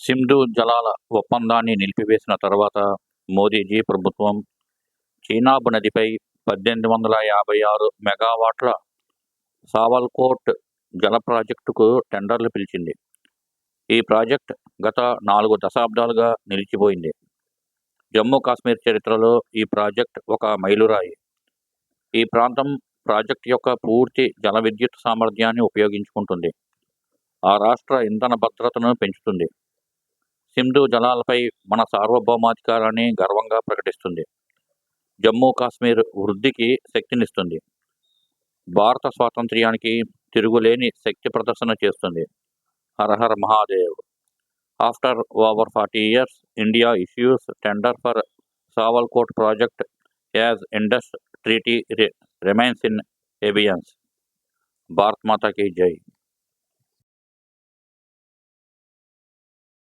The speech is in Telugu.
సింధు జలాల ఒప్పందాన్ని నిలిపివేసిన తర్వాత మోదీజీ ప్రభుత్వం చీనాబ్ నదిపై పద్దెనిమిది వందల యాభై ఆరు మెగావాట్ల సావల్కోట్ జల ప్రాజెక్టుకు టెండర్లు పిలిచింది. ఈ ప్రాజెక్ట్ గత నాలుగు దశాబ్దాలుగా నిలిచిపోయింది. జమ్మూ కాశ్మీర్ చరిత్రలో ఈ ప్రాజెక్ట్ ఒక మైలురాయి. ఈ ప్రాంతం ప్రాజెక్ట్ యొక్క పూర్తి జల విద్యుత్ సామర్థ్యాన్ని ఉపయోగించుకుంటుంది. ఆ రాష్ట్ర ఇంధన భద్రతను పెంచుతుంది. సింధు జలాలపై మన సార్వభౌమాధికారాన్ని గర్వంగా ప్రకటిస్తుంది. జమ్మూ కాశ్మీర్ వృద్ధికి శక్తినిస్తుంది. భారత స్వాతంత్ర్యానికి తిరుగులేని శక్తి ప్రదర్శన చేస్తుంది. హరహర Mahadev. After over forty years India issues tender for Sawalkot project as Indus treaty remains in abeyance. Bharat మాతాకి జై.